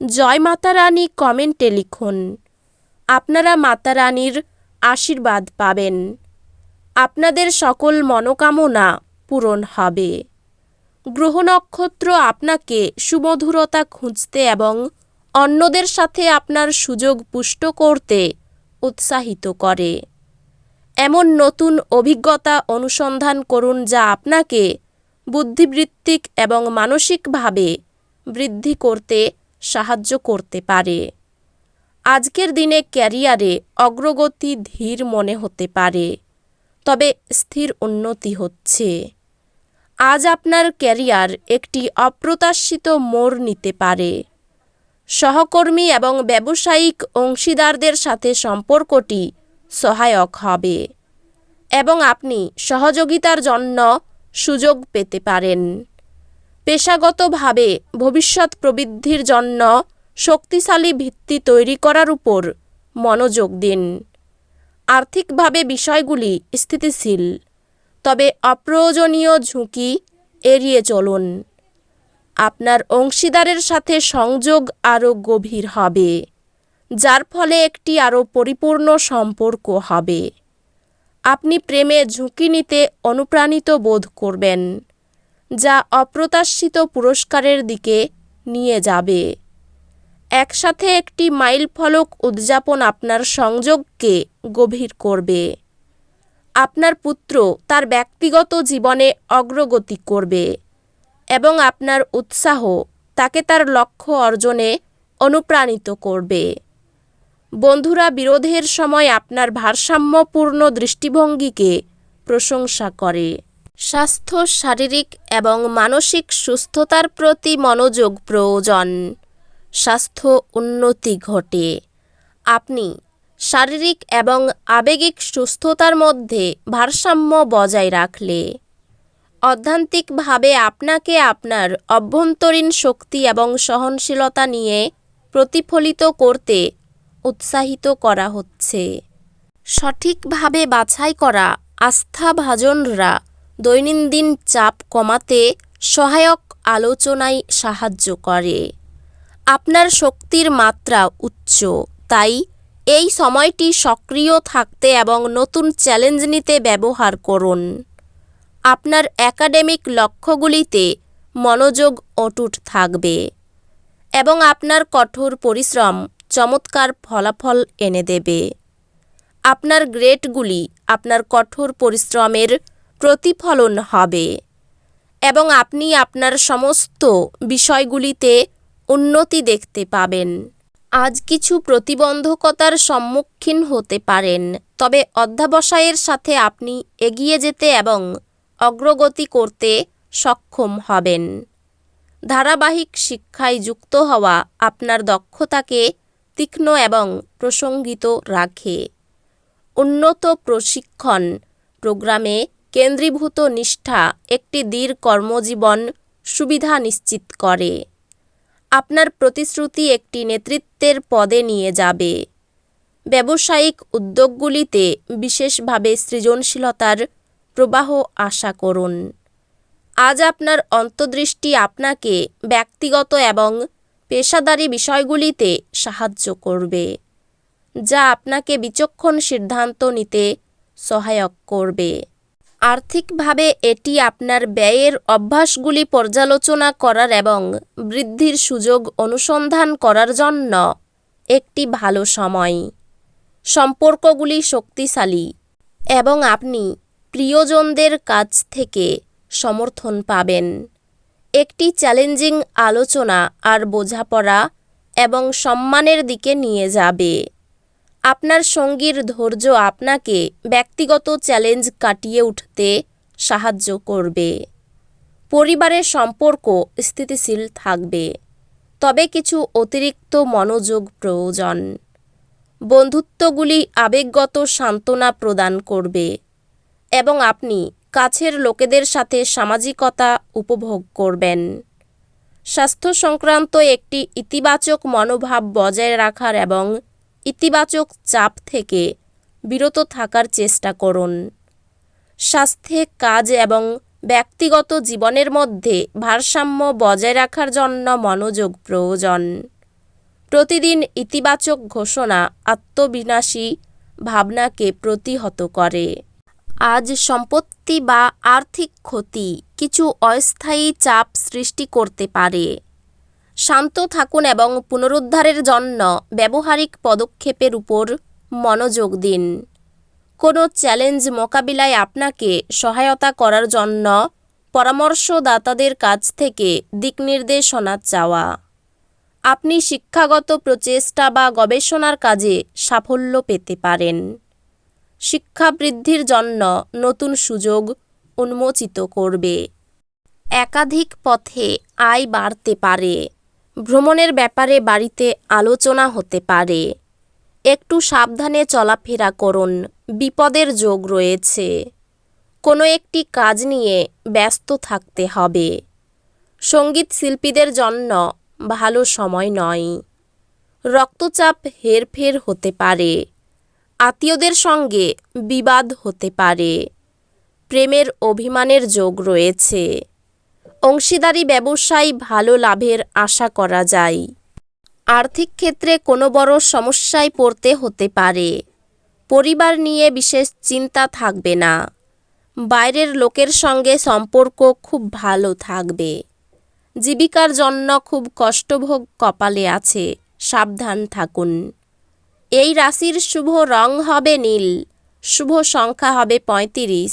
জয় মাতারানী কমেন্টে লিখুন, আপনারা মাতারানীর আশীর্বাদ পাবেন। আপনাদের সকল মনোকামনা পূরণ হবে। গ্রহ নক্ষত্র আপনাকে সুমধুরতা খুঁজতে এবং অন্যদের সাথে আপনার সুযোগ পুষ্ট করতে উৎসাহিত করে। এমন নতুন অভিজ্ঞতা অনুসন্ধান করুন যা আপনাকে বুদ্ধিবৃত্তিক এবং মানসিকভাবে বৃদ্ধি করতে সাহায্য করতে পারে। আজকের দিনে ক্যারিয়ারে অগ্রগতি ধীর মনে হতে পারে, তবে স্থির উন্নতি হচ্ছে। আজ আপনার ক্যারিয়ার একটি অপ্রত্যাশিত মোড় নিতে পারে। সহকর্মী এবং ব্যবসায়িক অংশীদারদের সাথে সম্পর্কটি সহায়ক হবে এবং আপনি সহযোগিতার জন্য সুযোগ পেতে পারেন। পেশাগতভাবে ভবিষ্যৎ প্রবৃদ্ধির জন্য শক্তিশালী ভিত্তি তৈরি করার উপর মনোযোগ দিন। আর্থিকভাবে বিষয়গুলি স্থিতিশীল, তবে অপ্রয়োজনীয় ঝুঁকি এড়িয়ে চলুন। আপনার অংশীদারের সাথে সংযোগ আরও গভীর হবে, যার ফলে একটি আরও পরিপূর্ণ সম্পর্ক হবে। আপনি প্রেমে ঝুঁকি নিতে অনুপ্রাণিত বোধ করবেন। যা অপ্রত্যাশিত পুরস্কারের দিকে নিয়ে যাবে। একসাথে একটি মাইল ফলক উদযাপন আপনার সংযোগকে গভীর করবে। আপনার পুত্র তার ব্যক্তিগত জীবনে অগ্রগতি করবে এবং আপনার উৎসাহ তাকে তার লক্ষ্য অর্জনে অনুপ্রাণিত করবে। বন্ধুরা, বিরোধের সময় আপনার ভারসাম্যপূর্ণ দৃষ্টিভঙ্গিকে প্রশংসা করে। স্বাস্থ্য, শারীরিক এবং মানসিক সুস্থতার প্রতি মনোযোগ প্রয়োজন। স্বাস্থ্য উন্নতি ঘটে। আপনি শারীরিক এবং আবেগিক সুস্থতার মধ্যে ভারসাম্য বজায় রাখলে অধ্যান্তিকভাবে আপনাকে আপনার অভ্যন্তরীণ শক্তি এবং সহনশীলতা নিয়ে প্রতিফলিত করতে উৎসাহিত করা হচ্ছে। সঠিকভাবে বাছাই করা আস্থাভাজনরা দৈনন্দিন চাপ কমাতে সহায়ক আলোচনায় সাহায্য করে। আপনার শক্তির মাত্রা উচ্চ, তাই এই সময়টি সক্রিয় থাকতে এবং নতুন চ্যালেঞ্জ নিতে ব্যবহার করুন। আপনার একাডেমিক লক্ষ্যগুলিতে মনোযোগ অটুট থাকবে এবং আপনার কঠোর পরিশ্রম চমৎকার ফলাফল এনে দেবে। আপনার গ্রেডগুলি আপনার কঠোর পরিশ্রমের প্রতিফলন হবে এবং আপনি আপনার সমস্ত বিষয়গুলিতে উন্নতি দেখতে পাবেন। আজ কিছু প্রতিবন্ধকতার সম্মুখীন হতে পারেন, তবে অধ্যাবসায়ের সাথে আপনি এগিয়ে যেতে এবং অগ্রগতি করতে সক্ষম হবেন। ধারাবাহিক শিক্ষায় যুক্ত হওয়া আপনার দক্ষতাকে তীক্ষ্ণ এবং প্রসঙ্গিত রাখে। উন্নত প্রশিক্ষণ প্রোগ্রামে কেন্দ্রীভূত নিষ্ঠা একটি দীর্ঘ কর্মজীবন সুবিধা নিশ্চিত করে। আপনার প্রতিশ্রুতি একটি নেতৃত্বের পদে নিয়ে যাবে। ব্যবসায়িক উদ্যোগগুলিতে বিশেষভাবে সৃজনশীলতার প্রবাহ আশা করুন। আজ আপনার অন্তর্দৃষ্টি আপনাকে ব্যক্তিগত এবং পেশাদারী বিষয়গুলিতে সাহায্য করবে, যা আপনাকে বিচক্ষণ সিদ্ধান্ত নিতে সহায়ক করবে। আর্থিকভাবে এটি আপনার ব্যয়ের অভ্যাসগুলি পর্যালোচনা করার এবং বৃদ্ধির সুযোগ অনুসন্ধান করার জন্য একটি ভালো সময়। সম্পর্কগুলি শক্তিশালী এবং আপনি প্রিয়জনদের কাছ থেকে সমর্থন পাবেন। একটি চ্যালেঞ্জিং আলোচনা আর বোঝাপড়া এবং সম্মানের দিকে নিয়ে যাবে। আপনার সঙ্গীর ধৈর্য আপনাকে ব্যক্তিগত চ্যালেঞ্জ কাটিয়ে উঠতে সাহায্য করবে। পরিবারের সম্পর্ক স্থিতিশীল থাকবে। তবে কিছু অতিরিক্ত মনোযোগ প্রয়োজন। বন্ধুত্বগুলি আবেগগত সান্ত্বনা প্রদান করবে এবং আপনি কাছের লোকেদের সাথে সামাজিকতা উপভোগ করবেন। স্বাস্থ্য সংক্রান্ত একটি ইতিবাচক মনোভাব বজায় রাখার এবং ইতিবাচক চাপ থেকে বিরত থাকার চেষ্টা করুন। স্বাস্থ্যে, কাজ এবং ব্যক্তিগত জীবনের মধ্যে ভারসাম্য বজায় রাখার জন্য মনোযোগ প্রয়োজন। প্রতিদিন ইতিবাচক ঘোষণা আত্মবিনাশী ভাবনাকে প্রতিহত করে। আজ সম্পত্তি বা আর্থিক ক্ষতি কিছু অস্থায়ী চাপ সৃষ্টি করতে পারে। শান্ত থাকুন এবং পুনরুদ্ধারের জন্য ব্যবহারিক পদক্ষেপের উপর মনোযোগ দিন। কোনো চ্যালেঞ্জ মোকাবিলায় আপনাকে সহায়তা করার জন্য পরামর্শদাতাদের কাছ থেকে দিকনির্দেশনা চাওয়া। আপনি শিক্ষাগত প্রচেষ্টা বা গবেষণার কাজে সাফল্য পেতে পারেন। শিক্ষা বৃদ্ধির জন্য নতুন সুযোগ উন্মোচিত করবে। একাধিক পথে আয় বাড়তে পারে। ভ্রমণের ব্যাপারে বাড়িতে আলোচনা হতে পারে। একটু সাবধানে চলাফেরা করুন, বিপদের যোগ রয়েছে। কোনো একটি কাজ নিয়ে ব্যস্ত থাকতে হবে। সংগীত শিল্পীদের জন্য ভালো সময় নয়। রক্তচাপ হেরফের হতে পারে। আত্মীয়দের সঙ্গে বিবাদ হতে পারে। প্রেমের অভিমানের যোগ রয়েছে। অংশীদারি ব্যবসায় ভালো লাভের আশা করা যায়। আর্থিক ক্ষেত্রে কোনো বড় সমস্যায় পড়তে হতে পারে। পরিবার নিয়ে বিশেষ চিন্তা থাকবে না। বাইরের লোকের সঙ্গে সম্পর্ক খুব ভালো থাকবে। জীবিকার জন্য খুব কষ্টভোগ কপালে আছে, সাবধান থাকুন। এই রাশির শুভ রং হবে নীল, শুভ সংখ্যা হবে পঁয়ত্রিশ